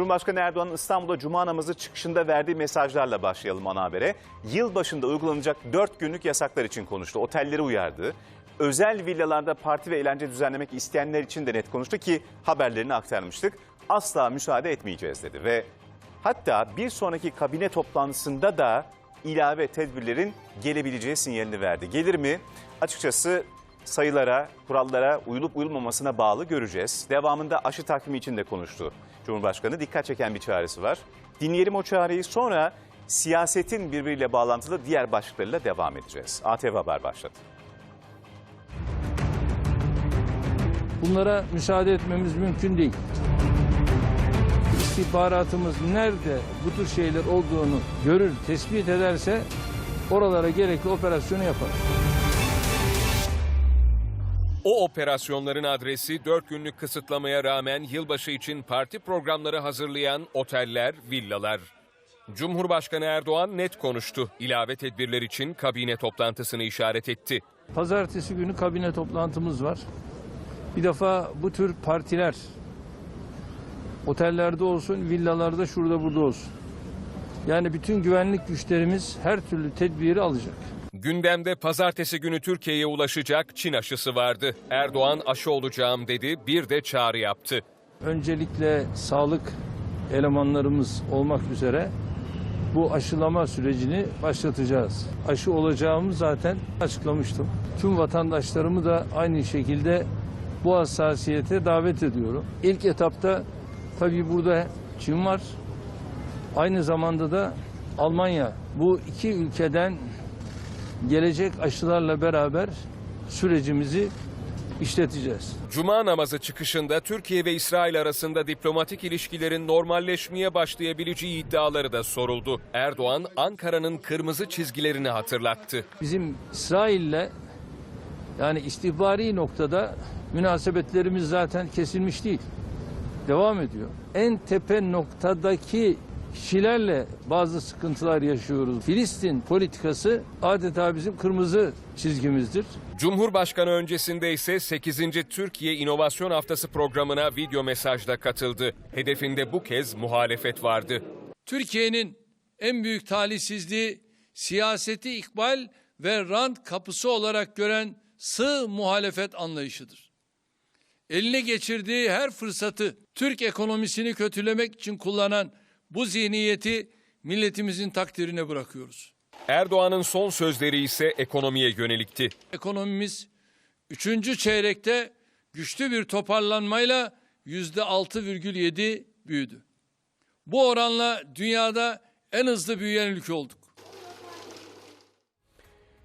Cumhurbaşkanı Erdoğan'ın İstanbul'da Cuma namazı çıkışında verdiği mesajlarla başlayalım ana habere. Yılbaşında uygulanacak 4 günlük yasaklar için konuştu. Otelleri uyardı. Özel villalarda parti ve eğlence düzenlemek isteyenler için de net konuştu ki haberlerini aktarmıştık. Asla müsaade etmeyeceğiz dedi ve hatta bir sonraki kabine toplantısında da ilave tedbirlerin gelebileceği sinyalini verdi. Gelir mi? Açıkçası sayılara, kurallara uyulup uyulmamasına bağlı göreceğiz. Devamında aşı takvimi için de konuştu Cumhurbaşkanı. Dikkat çeken bir çağrısı var. Dinleyelim o çağrıyı sonra siyasetin birbiriyle bağlantılı diğer başlıklarıyla devam edeceğiz. ATV Haber başladı. Bunlara müsaade etmemiz mümkün değil. İstihbaratımız nerede bu tür şeyler olduğunu görür, tespit ederse oralara gerekli operasyonu yapar. O operasyonların adresi 4 günlük kısıtlamaya rağmen yılbaşı için parti programları hazırlayan oteller, villalar. Cumhurbaşkanı Erdoğan net konuştu. İlave tedbirler için kabine toplantısını işaret etti. Pazartesi günü kabine toplantımız var. Bir defa bu tür partiler otellerde olsun, villalarda şurada burada olsun. Yani bütün güvenlik güçlerimiz her türlü tedbiri alacak. Gündemde pazartesi günü Türkiye'ye ulaşacak Çin aşısı vardı. Erdoğan aşı olacağım dedi, bir de çağrı yaptı. Öncelikle sağlık elemanlarımız olmak üzere bu aşılama sürecini başlatacağız. Aşı olacağımı zaten açıklamıştım. Tüm vatandaşlarımı da aynı şekilde bu hassasiyete davet ediyorum. İlk etapta tabii burada Çin var. Aynı zamanda da Almanya. Bu iki ülkeden gelecek aşılarla beraber sürecimizi işleteceğiz. Cuma namazı çıkışında Türkiye ve İsrail arasında diplomatik ilişkilerin normalleşmeye başlayabileceği iddiaları da soruldu. Erdoğan Ankara'nın kırmızı çizgilerini hatırlattı. Bizim İsrail'le yani istihbari noktada münasebetlerimiz zaten kesilmiş değil. Devam ediyor. En tepe noktadaki kişilerle bazı sıkıntılar yaşıyoruz. Filistin politikası adeta bizim kırmızı çizgimizdir. Cumhurbaşkanı öncesinde ise 8. Türkiye İnovasyon Haftası programına video mesajla katıldı. Hedefinde bu kez muhalefet vardı. Türkiye'nin en büyük talihsizliği siyaseti ikbal ve rant kapısı olarak gören sığ muhalefet anlayışıdır. Eline geçirdiği her fırsatı Türk ekonomisini kötülemek için kullanan bu zihniyeti milletimizin takdirine bırakıyoruz. Erdoğan'ın son sözleri ise ekonomiye yönelikti. Ekonomimiz üçüncü çeyrekte güçlü bir toparlanmayla yüzde 6,7 büyüdü. Bu oranla dünyada en hızlı büyüyen ülke olduk.